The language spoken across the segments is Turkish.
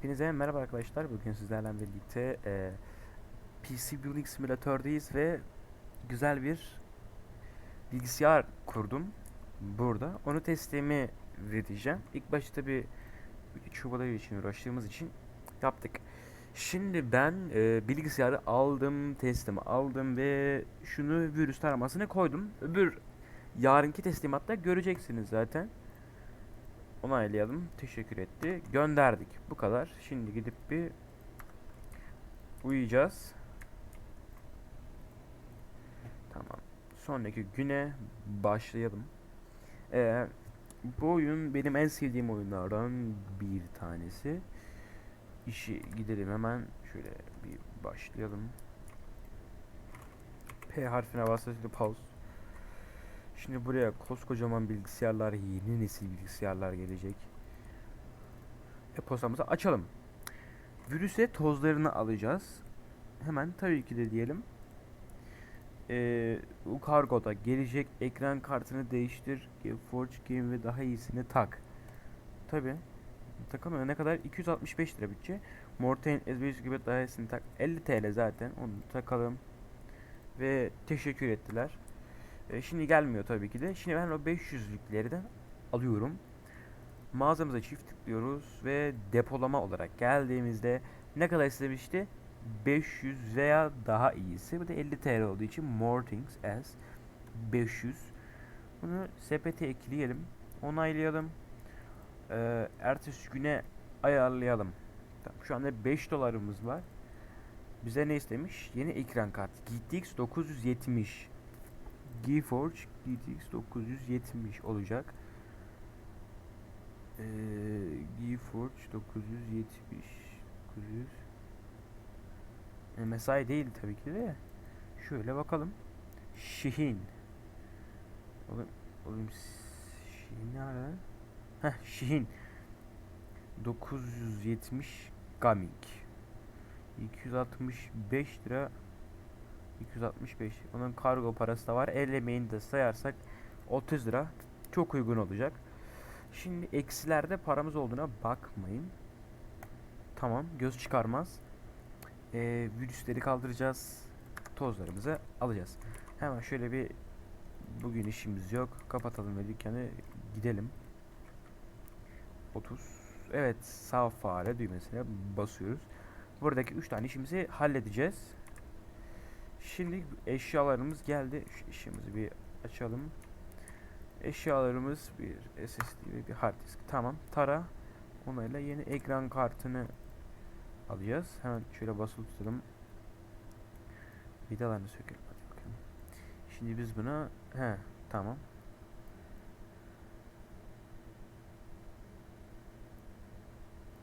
Hepinize merhaba arkadaşlar. Bugün sizlerle birlikte e, PC Building Simülatör'deyiz ve güzel bir bilgisayar kurdum burada. Onu testimi vereceğim. İlk başta bir çubuğu için uğraştığımız için yaptık. Şimdi ben e, bilgisayarı aldım, testimi aldım ve şunu virüs taramasına koydum. Öbür yarınki teslimatta göreceksiniz zaten onaylayalım. Teşekkür etti. Gönderdik. Bu kadar. Şimdi gidip bir uyuyacağız. Tamam. Sonraki güne başlayalım. Ee, bu oyun benim en sevdiğim oyunlardan bir tanesi. İşi gidelim hemen. Şöyle bir başlayalım. P harfine basılı pause. Şimdi buraya koskocaman bilgisayarlar, yeni nesil bilgisayarlar gelecek. E-postamızı açalım. Virüse tozlarını alacağız. Hemen tabii ki de diyelim. Ee, bu kargoda gelecek ekran kartını değiştir. Forge Game ve daha iyisini tak. Tabi. Takamıyor. Ne kadar? 265 lira bütçe. Mortain S500 gibi daha iyisini tak. 50 TL zaten. Onu takalım. Ve teşekkür ettiler. E, şimdi gelmiyor tabii ki de. Şimdi ben o 500'lükleri de alıyorum. Mağazamıza çift tıklıyoruz ve depolama olarak geldiğimizde ne kadar istemişti? 500 veya daha iyisi. Bu da 50 TL olduğu için More Things as 500. Bunu sepete ekleyelim. Onaylayalım. Ee, ertesi güne ayarlayalım. Tamam, şu anda 5 dolarımız var. Bize ne istemiş? Yeni ekran kartı. GTX 970. GeForce GTX 970 olacak. Ee, GeForce 970 900 e, MSI değil tabii ki de. Şöyle bakalım. Şihin. Oğlum, oğlum Şihin ne ara? Heh, Şihin. 970 Gaming. 265 lira 265. Onun kargo parası da var. El emeğini de sayarsak 30 lira. Çok uygun olacak. Şimdi eksilerde paramız olduğuna bakmayın. Tamam. Göz çıkarmaz. Ee, virüsleri kaldıracağız. Tozlarımızı alacağız. Hemen şöyle bir bugün işimiz yok. Kapatalım ve dükkanı gidelim. 30. Evet sağ fare düğmesine basıyoruz. Buradaki 3 tane işimizi halledeceğiz. Şimdi eşyalarımız geldi. Şu işimizi bir açalım. Eşyalarımız bir SSD ve bir hard disk. Tamam. Tara. Onayla yeni ekran kartını alacağız. Hemen şöyle basılı tutalım. Vidalarını sökelim. Hadi bakalım. Şimdi biz buna he tamam.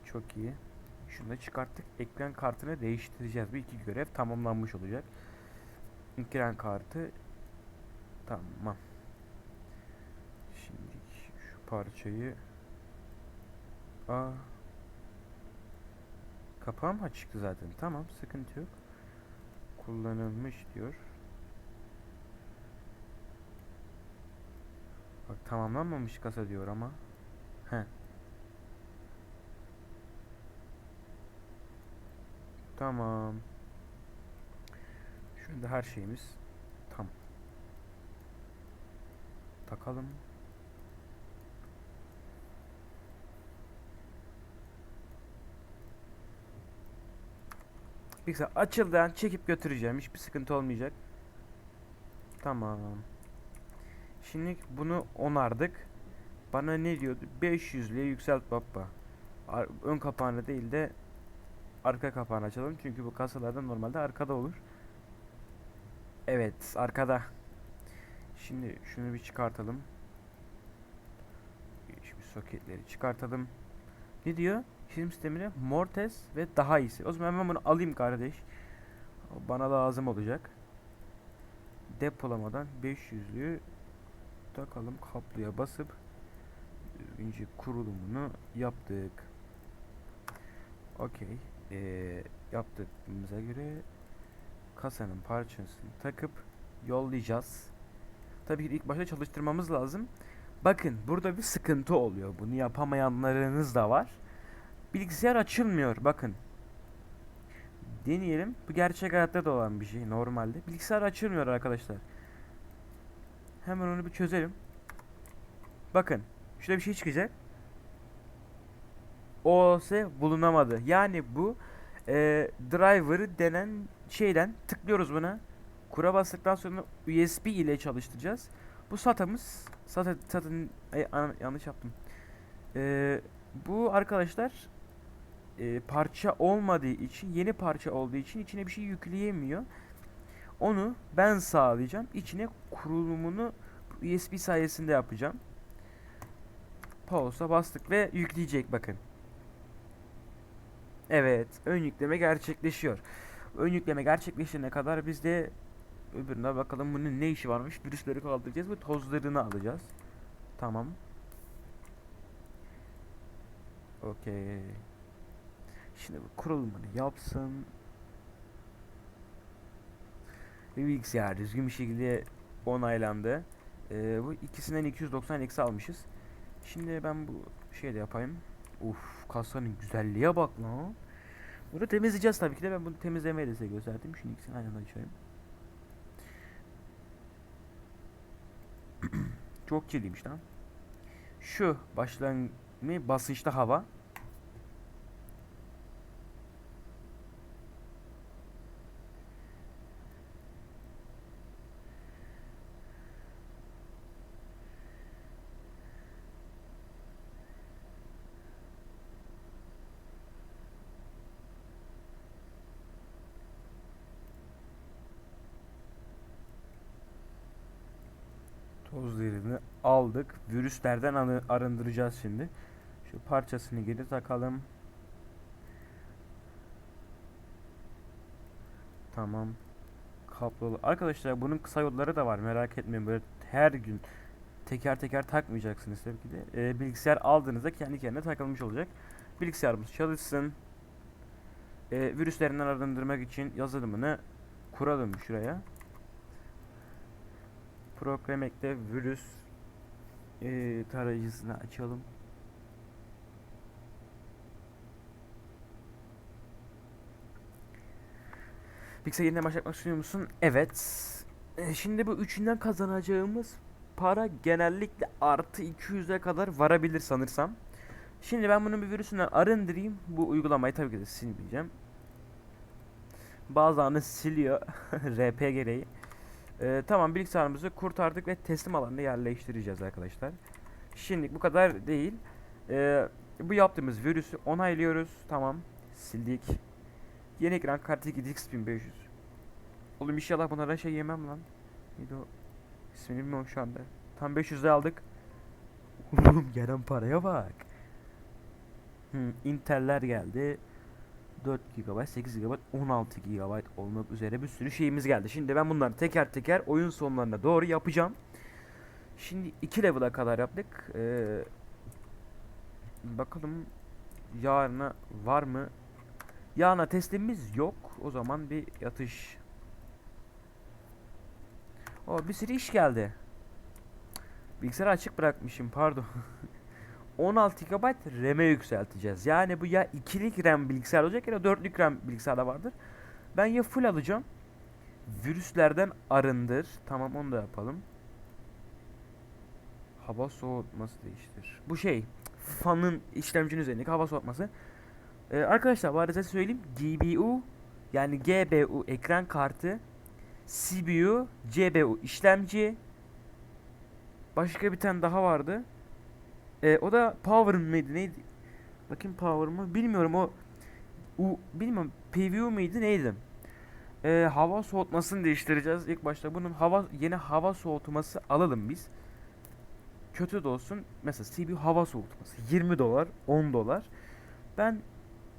Çok iyi. Şunu da çıkarttık. Ekran kartını değiştireceğiz. Bu iki görev tamamlanmış olacak. Ekran kartı tamam. Şimdi şu parçayı Aa Kapağı mı çıktı zaten? Tamam, sıkıntı yok. Kullanılmış diyor. Bak tamamlanmamış kasa diyor ama. He. Tamam. Şu anda her şeyimiz tam. Takalım. Bilgisayar açıldı an çekip götüreceğim. Hiçbir sıkıntı olmayacak. Tamam. Şimdi bunu onardık. Bana ne diyordu? 500'lüğe yükselt baba. Ön kapağını değil de arka kapağını açalım. Çünkü bu kasalarda normalde arkada olur. Evet arkada. Şimdi şunu bir çıkartalım. Şu soketleri çıkartalım. Ne diyor? Film sistemine Mortes ve daha iyisi. O zaman ben bunu alayım kardeş. Bana lazım olacak. Depolamadan 500'lüğü takalım kaplıya basıp önce kurulumunu yaptık. Okey. Ee, yaptığımıza göre kasanın parçasını takıp yollayacağız. Tabii ki ilk başta çalıştırmamız lazım. Bakın burada bir sıkıntı oluyor. Bunu yapamayanlarınız da var. Bilgisayar açılmıyor bakın. Deneyelim. Bu gerçek hayatta da olan bir şey normalde. Bilgisayar açılmıyor arkadaşlar. Hemen onu bir çözelim. Bakın. Şurada bir şey çıkacak. OS bulunamadı. Yani bu e, driver denen şeyden tıklıyoruz buna. Kura bastıktan sonra USB ile çalıştıracağız. Bu SATA'mız SATA, e, ana- yanlış yaptım. E, bu arkadaşlar e, parça olmadığı için yeni parça olduğu için içine bir şey yükleyemiyor. Onu ben sağlayacağım. İçine kurulumunu USB sayesinde yapacağım. Pause'a bastık ve yükleyecek bakın. Evet, ön yükleme gerçekleşiyor. Ön yükleme gerçekleşene kadar biz de öbürüne bakalım bunun ne işi varmış. Virüsleri kaldıracağız ve tozlarını alacağız. Tamam. Okey. Şimdi bu kurulumunu yapsın. Ve bilgisayar düzgün bir şekilde onaylandı. Ee, bu ikisinden 290 eksi almışız. Şimdi ben bu şeyde yapayım. Uf kasanın güzelliğe bak lan. Bunu temizleyeceğiz tabii ki de ben bunu temizlemeyi de size gösterdim. Şimdi ikisini aynı anda açayım. Çok kirliymiş lan. Şu başlangıç basınçta hava. Tozlarını aldık. Virüslerden arındıracağız şimdi. Şu parçasını geri takalım. Tamam. Kablolu. Arkadaşlar bunun kısa yolları da var. Merak etmeyin. Böyle her gün teker teker takmayacaksınız tabii ki de. Ee, bilgisayar aldığınızda kendi kendine takılmış olacak. Bilgisayarımız çalışsın. Ee, virüslerinden arındırmak için yazılımını kuralım şuraya. Proclamec'te virüs eee tarayıcısını açalım. Bilgisayar yeniden başlatmak istiyor musun? Evet. E, şimdi bu üçünden kazanacağımız para genellikle artı 200'e kadar varabilir sanırsam. Şimdi ben bunun bir virüsünden arındırayım. Bu uygulamayı tabii ki de silmeyeceğim. Bazılarını siliyor RP gereği. Ee, tamam bilgisayarımızı kurtardık ve teslim alanına yerleştireceğiz arkadaşlar. Şimdi bu kadar değil. Ee, bu yaptığımız virüsü onaylıyoruz. Tamam. Sildik. Yeni ekran kartı GTX 1500. Oğlum inşallah bunlara şey yemem lan. Neydi o? İsmini bilmiyorum şu anda. Tam 500'de aldık. Oğlum gelen paraya bak. Hmm, Intel'ler geldi. 4 GB, 8 GB, 16 GB olmak üzere bir sürü şeyimiz geldi. Şimdi ben bunları teker teker oyun sonlarına doğru yapacağım. Şimdi 2 level'a kadar yaptık. Ee, bakalım yarına var mı? Yarına testimiz yok. O zaman bir yatış. O bir sürü iş geldi. Bilgisayarı açık bırakmışım pardon. 16 GB RAM'e yükselteceğiz. Yani bu ya 2'lik RAM bilgisayar olacak ya da 4'lük RAM bilgisayarda vardır. Ben ya full alacağım. Virüslerden arındır. Tamam onu da yapalım. Hava soğutması değiştir. Bu şey fanın işlemcinin üzerindeki hava soğutması. Ee, arkadaşlar bu arada size söyleyeyim. GBU yani GBU ekran kartı CPU, CBU işlemci Başka bir tane daha vardı. Ee, o da Power mıydı neydi? Bakayım Power mı? Bilmiyorum o U bilmiyorum PVU mıydı neydi? Ee, hava soğutmasını değiştireceğiz. İlk başta bunun hava yeni hava soğutması alalım biz. Kötü de olsun. Mesela CPU hava soğutması 20 dolar, 10 dolar. Ben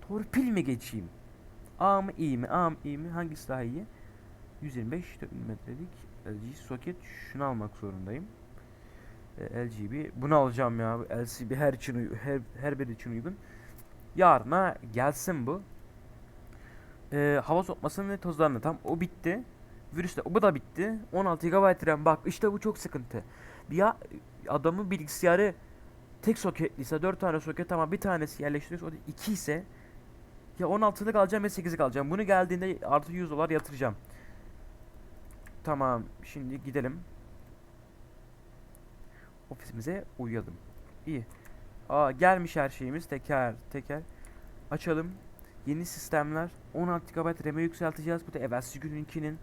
torpil mi geçeyim? A mı iyi mi? A mı iyi mi? Hangisi daha iyi? 125 metrelik LG soket şunu almak zorundayım. E, LGB bunu alacağım ya. LCB her için her her biri için uygun. Yarına gelsin bu. E, hava soğutmasının ve tozlarını tam o bitti. Virüs de bu da bitti. 16 GB RAM bak işte bu çok sıkıntı. Ya adamın bilgisayarı tek soketliyse 4 tane soket ama bir tanesi yerleştiriyorsa o da 2 ise ya 16'lık alacağım ya 8'lik alacağım. Bunu geldiğinde artı 100 dolar yatıracağım. Tamam şimdi gidelim. Ofisimize uyuyalım. İyi. Aa gelmiş her şeyimiz teker teker. Açalım. Yeni sistemler 16 GB RAM'e yükselteceğiz. Bu da evvelsi gününkinin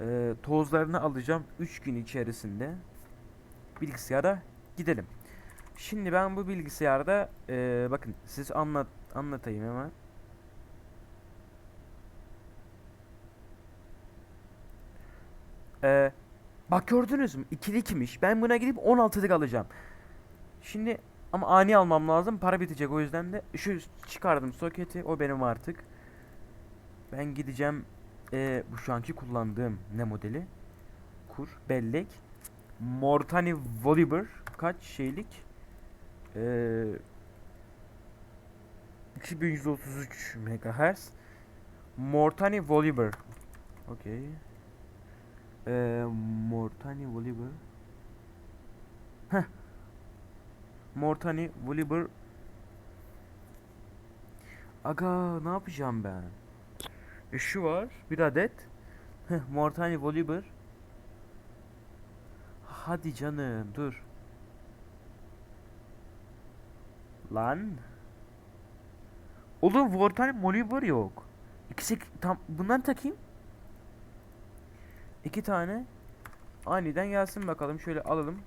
e, tozlarını alacağım 3 gün içerisinde. Bilgisayara gidelim. Şimdi ben bu bilgisayarda e, bakın siz anlat anlatayım hemen. E, bak gördünüz mü? İkili ikimiş. Ben buna gidip 16'lık alacağım. Şimdi ama ani almam lazım. Para bitecek o yüzden de şu çıkardım soketi. O benim artık. Ben gideceğim e, bu şu anki kullandığım ne modeli? Kur, bellek. Mortani Volibear kaç şeylik? Ee, 2133 MHz. Mortani Volibear. Okey. Ee, Mortani Volibear. Heh. Mortani Volibear. Aga ne yapacağım ben? E, şu var bir adet. Heh, Mortani Volibear. Hadi canım dur. Lan. Oğlum Mortani Volibear yok. İkisi tam bundan takayım. İki tane. Aniden gelsin bakalım şöyle alalım.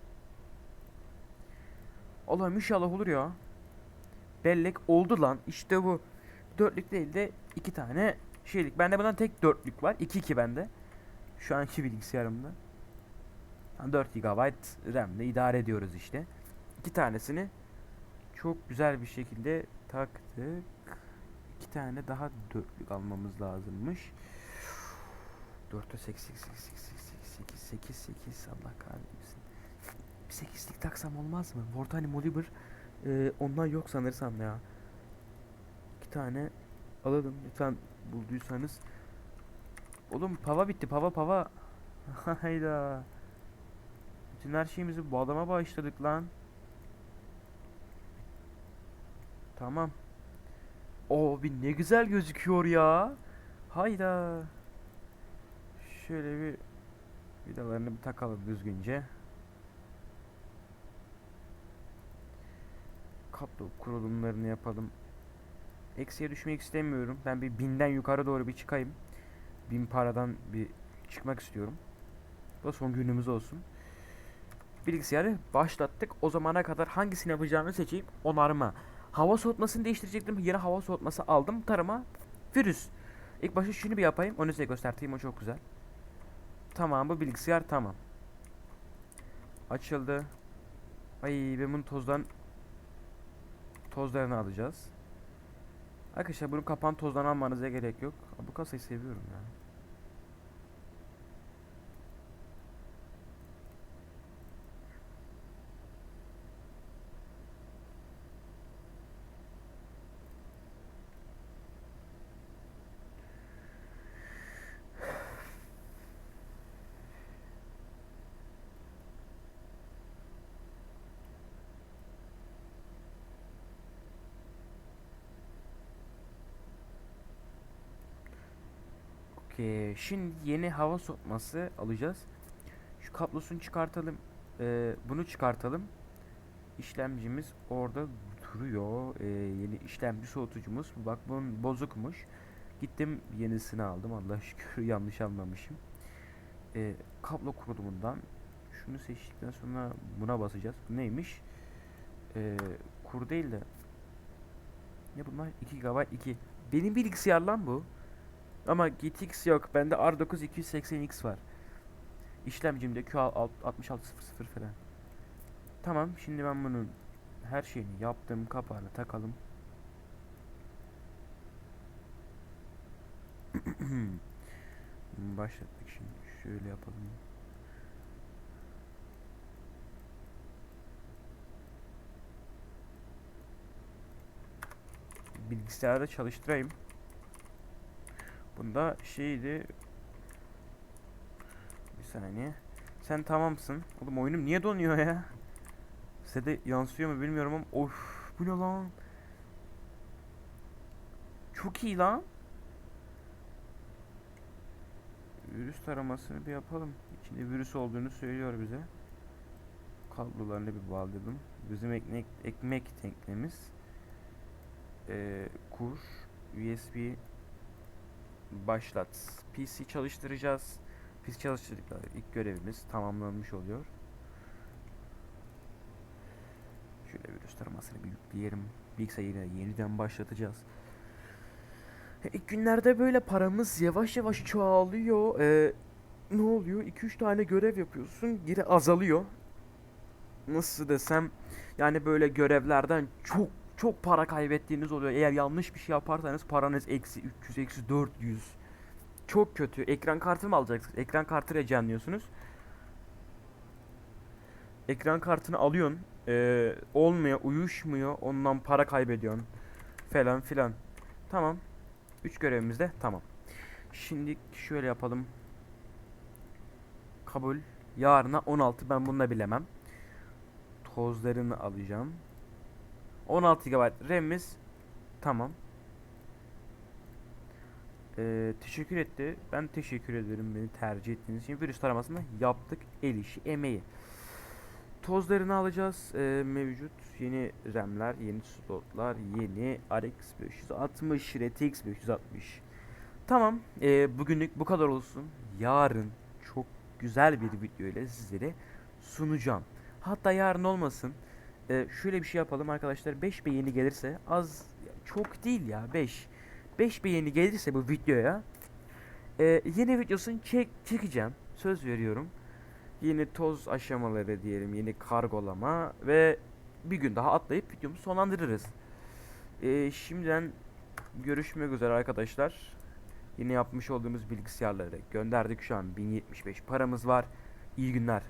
Allah'ım inşallah olur ya. Bellek oldu lan. İşte bu. Dörtlük değil de iki tane şeylik. Bende bundan tek dörtlük var. 2 2 bende. Şu anki bilgisayarımda. 4 GB RAM ile idare ediyoruz işte. İki tanesini çok güzel bir şekilde taktık. İki tane daha dörtlük almamız lazımmış. 4'te 8 8 8 8 8 8 8 Allah kahretmesin. Bir 8'lik taksam olmaz mı? Vortani Moliber e, ondan yok sanırsam ya. İki tane alalım lütfen bulduysanız. Oğlum pava bitti pava pava. Hayda. Bütün her şeyimizi bu adama bağışladık lan. Tamam. O bir ne güzel gözüküyor ya. Hayda. Şöyle bir vidalarını bir takalım düzgünce. Kablo kurulumlarını yapalım. Eksiye düşmek istemiyorum. Ben bir binden yukarı doğru bir çıkayım. Bin paradan bir çıkmak istiyorum. Bu son günümüz olsun. Bilgisayarı başlattık. O zamana kadar hangisini yapacağımı seçeyim. Onarma. Hava soğutmasını değiştirecektim. Yeni hava soğutması aldım. Tarıma virüs. İlk başta şunu bir yapayım. Onu size göstereyim. O çok güzel. Tamam bu bilgisayar tamam. Açıldı. Ay ben bunun tozdan tozlarını alacağız. Arkadaşlar bunun kapan tozdan almanıza gerek yok. Bu kasayı seviyorum ya. Okey. Şimdi yeni hava soğutması alacağız. Şu kablosunu çıkartalım. Ee, bunu çıkartalım. İşlemcimiz orada duruyor. Ee, yeni işlemci soğutucumuz. Bak bunun bozukmuş. Gittim yenisini aldım. Allah şükür yanlış almamışım. Ee, kablo kurulumundan şunu seçtikten sonra buna basacağız. Bu neymiş? Ee, kur değil de ne bunlar? 2 GB 2. Benim bilgisayar lan bu. Ama GTX yok. Bende R9 280X var. İşlemcimde Q6600 falan. Tamam. Şimdi ben bunun her şeyini yaptım. Kapağını takalım. Başlattık şimdi. Şöyle yapalım. Bilgisayarda çalıştırayım. Bunda şeydi Bir saniye Sen tamamsın Oğlum oyunum niye donuyor ya Size de yansıyor mu bilmiyorum ama of bu ne lan? Çok iyi lan. Virüs taramasını bir yapalım. İçinde virüs olduğunu söylüyor bize. Kablolarını bir bağladım. Bizim ekmek, ekmek teknemiz. Ee, kur. USB başlat. PC çalıştıracağız. PC çalıştırdıklar. İlk görevimiz tamamlanmış oluyor. Şöyle virüs taramasını bir yükleyelim. Bilgisayarı yeniden başlatacağız. E, İlk günlerde böyle paramız yavaş yavaş çoğalıyor. Ee, ne oluyor? 2-3 tane görev yapıyorsun. Geri azalıyor. Nasıl desem yani böyle görevlerden çok çok para kaybettiğiniz oluyor. Eğer yanlış bir şey yaparsanız paranız eksi 300, eksi 400. Çok kötü. Ekran kartı mı alacaksınız? Ekran kartı recanlıyorsunuz. Ekran kartını alıyorsun. Ee, olmuyor, uyuşmuyor. Ondan para kaybediyorsun. Falan filan. Tamam. 3 görevimiz de tamam. Şimdi şöyle yapalım. Kabul. Yarına 16 ben bunu da bilemem. Tozlarını alacağım. 16 GB RAM'imiz tamam. Ee, teşekkür etti. Ben teşekkür ederim beni tercih ettiğiniz için. Virüs taramasını yaptık. El işi, emeği. Tozlarını alacağız. Ee, mevcut yeni RAM'ler, yeni slotlar, yeni RX 560, RTX 560. Tamam. ee, bugünlük bu kadar olsun. Yarın çok güzel bir video ile sizlere sunacağım. Hatta yarın olmasın. Ee, şöyle bir şey yapalım arkadaşlar. 5 beğeni gelirse az çok değil ya 5. 5 beğeni gelirse bu videoya e, yeni videosunu çek çekeceğim. Söz veriyorum. Yeni toz aşamaları diyelim, yeni kargolama ve bir gün daha atlayıp videomu sonlandırırız. Ee, şimdiden görüşmek üzere arkadaşlar. Yine yapmış olduğumuz bilgisayarları gönderdik şu an 1075 paramız var. İyi günler.